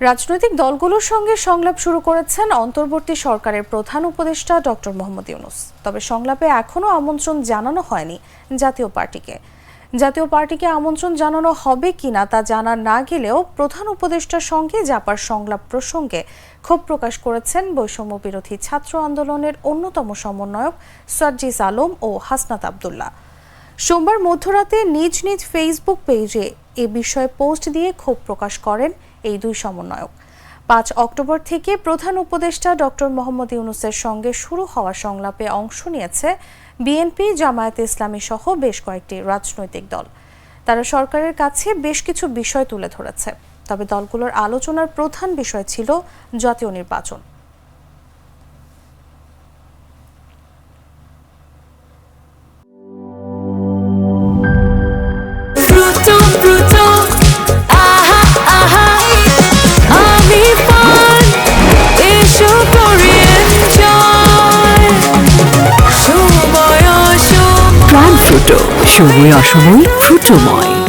রাজনৈতিক দলগুলোর সঙ্গে সংলাপ শুরু করেছেন অন্তর্বর্তী সরকারের প্রধান উপদেষ্টা ডক্টর মোহাম্মদ ইউনুস। তবে সংলাপে এখনও আমন্ত্রণ জানানো হয়নি জাতীয় পার্টিকে। জাতীয় পার্টিকে আমন্ত্রণ জানানো হবে কিনা তা জানা না গেলেও প্রধান উপদেষ্টার সঙ্গে জাপার সংলাপ প্রসঙ্গে ক্ষোভ প্রকাশ করেছেন বৈষম্য বিরোধী ছাত্র আন্দোলনের অন্যতম সমন্বয়ক সার্জিস আলম ও হাসনাত আবদুল্লাহ। সোমবার মধ্যরাতে নিজ নিজ ফেসবুক পেজে এ বিষয়ে পোস্ট দিয়ে ক্ষোভ প্রকাশ করেন এই দুই সমন্বয়ক। পাঁচ অক্টোবর থেকে প্রধান উপদেষ্টা ডক্টর মোহাম্মদ ইউনুসের সঙ্গে শুরু হওয়া সংলাপে অংশ নিয়েছে বিএনপি, জামায়াত ইসলামী সহ বেশ কয়েকটি রাজনৈতিক দল। তারা সরকারের কাছে বেশ কিছু বিষয় তুলে ধরেছে। তবে দলগুলোর আলোচনার প্রধান বিষয় ছিল জাতীয় নির্বাচন। সময় অসময় প্রাণ